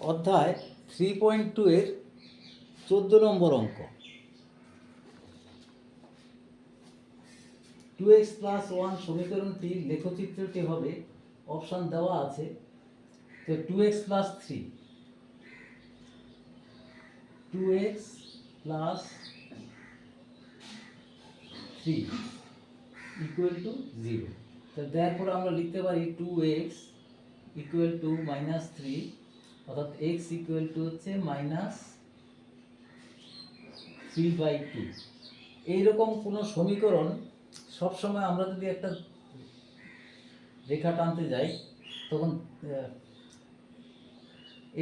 অধ্যায় three point two এর চোদ্দ নম্বর অঙ্ক। টু এক্স প্লাস ওয়ান সমীকরণটি লেখচিত্রটি হবে? অপশান দেওয়া আছে। তো two x plus three two x plus three equal to zero তো তারপর আমরা লিখতে পারি two x equal to minus three অর্থাৎ এক্স ইকুয়াল টু হচ্ছে মাইনাস থ্রি বাই টু এইরকম কোনো সমীকরণ সবসময় আমরা যদি একটা রেখা টানতে যাই, তখন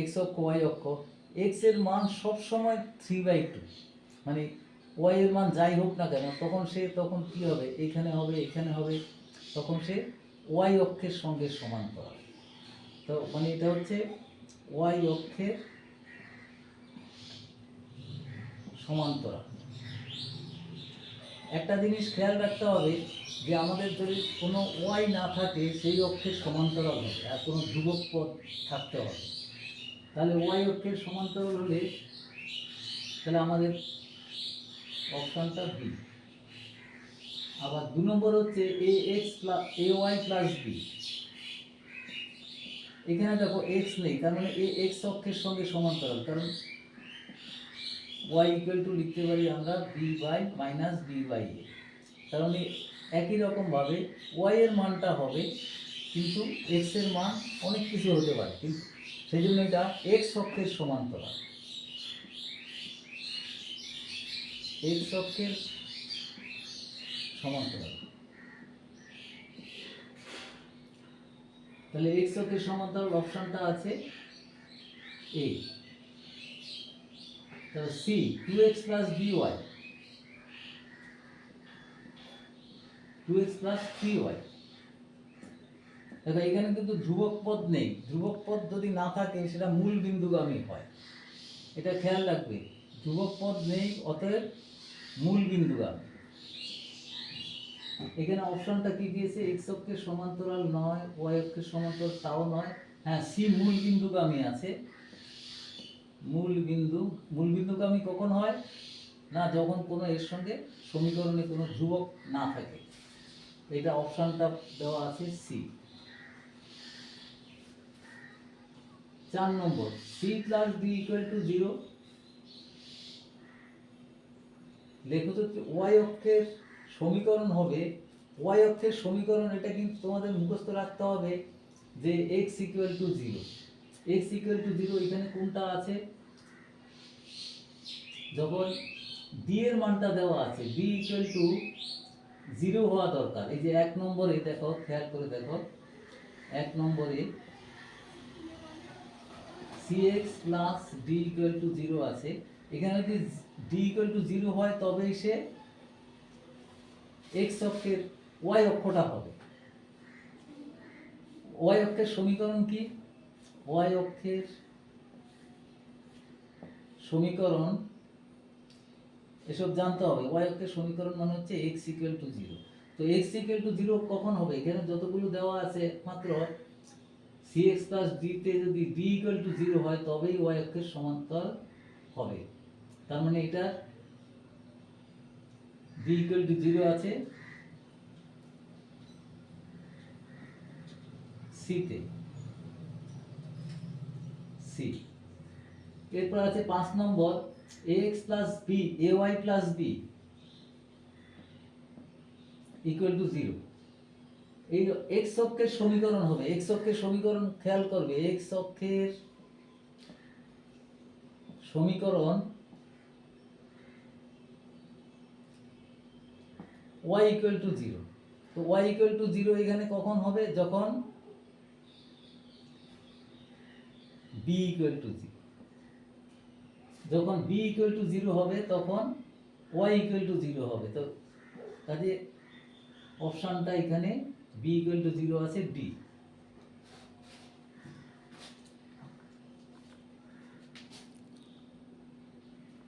এক্স অক্ষ ওয়াই অক্ষ এক্সের মান সবসময় থ্রি বাই টু মানে ওয়াই এর মান যাই হোক না কেন, তখন সে, তখন কি হবে? এখানে হবে এখানে হবে, তখন সে ওয়াই অক্ষের সঙ্গে সমান করা তো মানে এটা হচ্ছে ওয়াই অক্ষের সমান্তরাল। একটা জিনিস খেয়াল রাখতে হবে যে আমাদের যদি কোনো ওয়াই না থাকে, সেই অক্ষের সমান্তরাল হবে আর কোনো ধ্রুবক পদ থাকতে হবে। তাহলে ওয়াই অক্ষের সমান্তরাল হলে তাহলে আমাদের অপশানটা বি আবার দু নম্বর হচ্ছে a x plus a y plus b এখানে দেখো এক্স নেই, তার মানে এ এক্স অক্ষের সঙ্গে সমান্তরাল, কারণ ওয়াই ইকুয়াল টু লিখতে পারি আমরা b by minus b by a কারণ এই একই রকমভাবে ওয়াই এর মানটা হবে, কিন্তু এক্সের মান অনেক কিছু হতে পারে, কিন্তু সেই জন্য এটা এক্স অক্ষের সমান্তরাল। এক্স অক্ষের সমান্তরাল। তাহলে এক্স অক্ষের সমান্তরাল অপশনটা আছে এ তাহলে c two x plus b y two x plus three y দেখো, এখানে কিন্তু ধ্রুবক পদ নেই। ধ্রুবক পদ যদি না থাকে, সেটা মূল বিন্দুগামী হয়। এটা খেয়াল রাখবে। ধ্রুবক পদ নেই, অতএব মূল বিন্দুগামী। এখানে অপশনটা কি দিয়েছে? এক্স অক্ষের সমান্তরাল নয় ওয়াই অক্ষের সমান্তরাল তাও নয়। হ্যাঁ সি মূল বিন্দুগামী আছে। মূল বিন্দু, মূল বিন্দুগামী কখন হয়? না, যখন কোনো এর সঙ্গে সমীকরণে কোনো ধ্রুবক না থাকে। এটা অপশনটা দেওয়া আছে সি চার নম্বর c plus b equal to zero লেখো তো ওয়াই অক্ষের সমীকরণ হবে ওয়াই অক্ষের সমীকরণ, এটা কিন্তু তোমাদের মুখস্থ রাখতে হবে যে x equal to zero x equal to zero এখানে কোনটা আছে? যখন বি এর মানটা দেওয়া আছে বি ইকুয়াল টু জিরো হওয়া দরকার। এই যে এক নম্বরে, দেখো, খেয়াল করে দেখো, এক নম্বরে c x plus d equal to zero আছে। এখানে যদি ডি ইকুয়াল টু জিরো হয়, তবেই সে এক্স অক্ষের ওয়াই অক্ষটা হবে। ওয়াই অক্ষের সমীকরণ কি? ওয়াই অক্ষের সমীকরণ, এসব জানতে হবে। ওয়াই অক্ষের সমীকরণ মানে হচ্ছে এক্স ইকুয়াল টু জিরো তো এক্স ইকুয়াল টু জিরো কখন হবে? এখানে যতগুলো দেওয়া আছে মাত্র সি এক্স প্লাস ডিতে যদি ডি ইকুয়াল টু জিরো হয়, তবেই ওয়াই অক্ষের সমান্তরাল হবে। তার মানে এটা ডি ইকুয়াল টু জিরো আছে। সিতে সি এরপর আছে পাঁচ নম্বর। A x plus b a y plus b equal to zero এই এক্স অক্ষের সমীকরণ হবে। এক্স অক্ষের সমীকরণ খেয়াল করবে। এক্স অক্ষের সমীকরণ y ইকুয়াল টু জিরো তো ওয়াই ইকুয়াল টু জিরো এখানে কখন হবে? যখন বি ইকুয়াল টু জিরো যখন বি ইকুয়াল টু জিরো হবে, তখন ওয়াই ইকুয়াল টু জিরো হবে। তো কাজে অপশানটা এখানে বি ইকুয়াল টু জিরো আছে ডি